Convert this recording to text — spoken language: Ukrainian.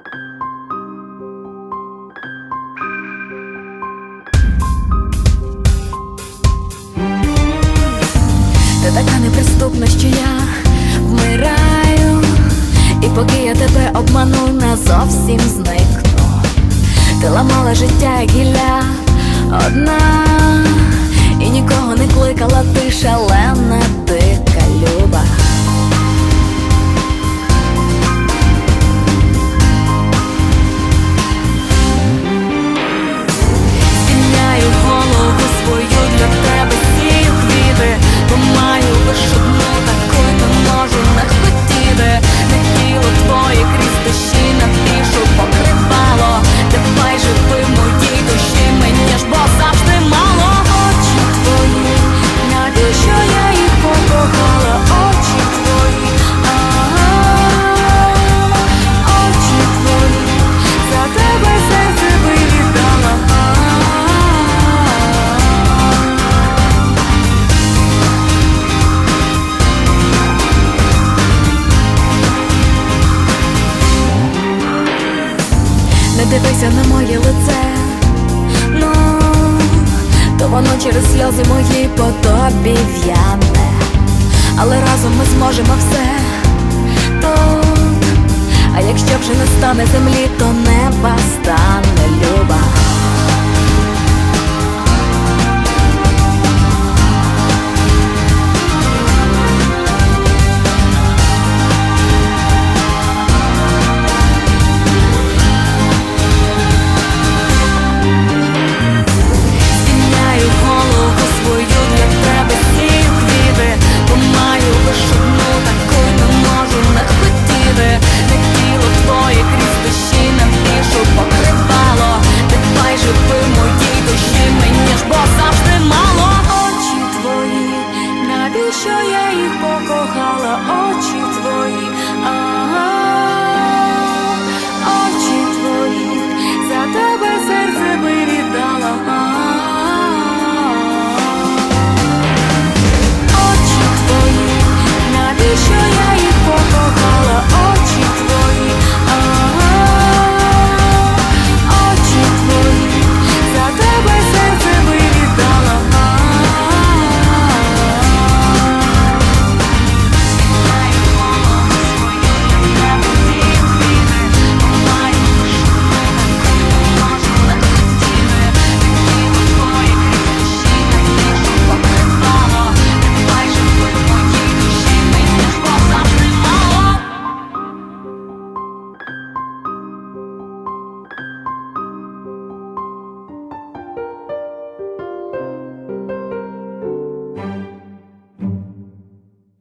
Ти така неприступна, що я вмираю, і поки я тебе обману, назовсім зникну. Ти ламала життя, гілля одна, і нікого не кликала, ти шалена, дивися на моє лице, ну то воно через сльози мої по тобі в'яне, але разом ми зможемо все тут. А якщо вже не стане землі, то неба стане люба.